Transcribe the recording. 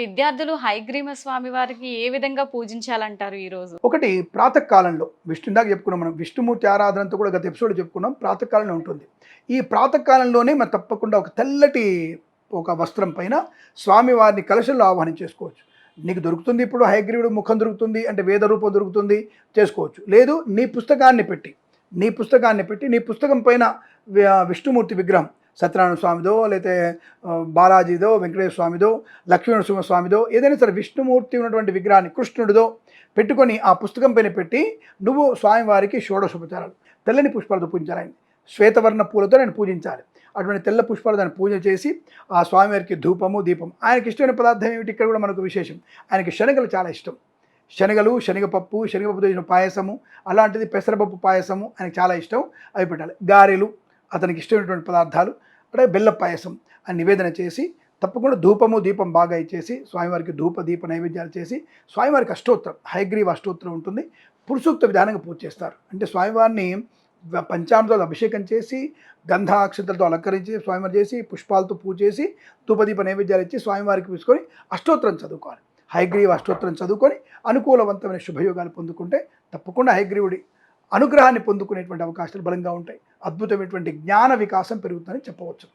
విద్యార్థులు హైగ్రీమ స్వామి వారికి ఏ విధంగా పూజించాలంటారు ఈ రోజు ఒకటి ప్రాతకాలంలో విష్ణు ఇందాక చెప్పుకున్నాం మనం విష్ణుమూర్తి ఆరాధనతో కూడా గత ఎపిసోడ్ చెప్పుకున్నాం ప్రాతకాలంలో ఉంటుంది. ఈ ప్రాతకాలంలోనే మనం తప్పకుండా ఒక తెల్లటి ఒక వస్త్రం పైన స్వామివారిని కలశంలో ఆహ్వానం చేసుకోవచ్చు. నీకు దొరుకుతుంది ఇప్పుడు హయగ్రీవుడు ముఖం దొరుకుతుంది అంటే వేద రూపం దొరుకుతుంది చేసుకోవచ్చు. లేదు నీ పుస్తకాన్ని పెట్టి నీ పుస్తకాన్ని పెట్టి నీ పుస్తకం పైన విష్ణుమూర్తి విగ్రహం సత్యనారాయణ స్వామిదో లేకపోతే బాలాజీదో వెంకటేశ్వర స్వామిదో లక్ష్మీనరసింహ స్వామిదో ఏదైనా సరే విష్ణుమూర్తి ఉన్నటువంటి విగ్రహాన్ని కృష్ణుడిదో పెట్టుకొని ఆ పుస్తకం పైన పెట్టి నువ్వు స్వామివారికి షోడశోపచారాలు. తెల్లని పుష్పాలతో పూజించాలి. ఆయన శ్వేతవర్ణ పూలతో నేను పూజించాలి. అటువంటి తెల్ల పుష్పాలు దాన్ని పూజ చేసి ఆ స్వామివారికి ధూపము దీపం ఆయనకి ఇష్టమైన పదార్థం ఏమిటి? ఇక్కడ కూడా మనకు విశేషం. ఆయనకి శనగలు చాలా ఇష్టం. శనగలు శనగపప్పు శనగపప్పుతో చేసిన పాయసము అలాంటిది పెసరపప్పు పాయసము ఆయనకి చాలా ఇష్టం. అవి పెట్టాలి. గారెలు అతనికి ఇష్టమైనటువంటి పదార్థాలు అంటే బెల్ల పాయసం అని నివేదన చేసి తప్పకుండా ధూపము దీపం బాగా ఇచ్చేసి స్వామివారికి ధూప దీప నైవేద్యాలు చేసి స్వామివారికి అష్టోత్తరం హైగ్రీవ అష్టోత్తరం ఉంటుంది. పురుషూక్త విధానంగా పూజ చేస్తారు. అంటే స్వామివారిని వ- పంచామృతాలు అభిషేకం చేసి గంధాక్షతలతో అలంకరించి స్వామివారి చేసి పుష్పాలతో పూజ చేసి ధూపదీప నైవేద్యాలు ఇచ్చి స్వామివారికి తీసుకొని అష్టోత్తరం చదువుకోవాలి. హైగ్రీవ అష్టోత్తరం చదువుకొని అనుకూలవంతమైన శుభయోగాలు పొందుకుంటే తప్పకుండా హైగ్రీవుడి అనుగ్రహాన్ని పొందుకునేటువంటి అవకాశాలు బలంగా ఉంటాయి. అద్భుతమైనటువంటి జ్ఞాన వికాసం పెరుగుతుందని చెప్పవచ్చు.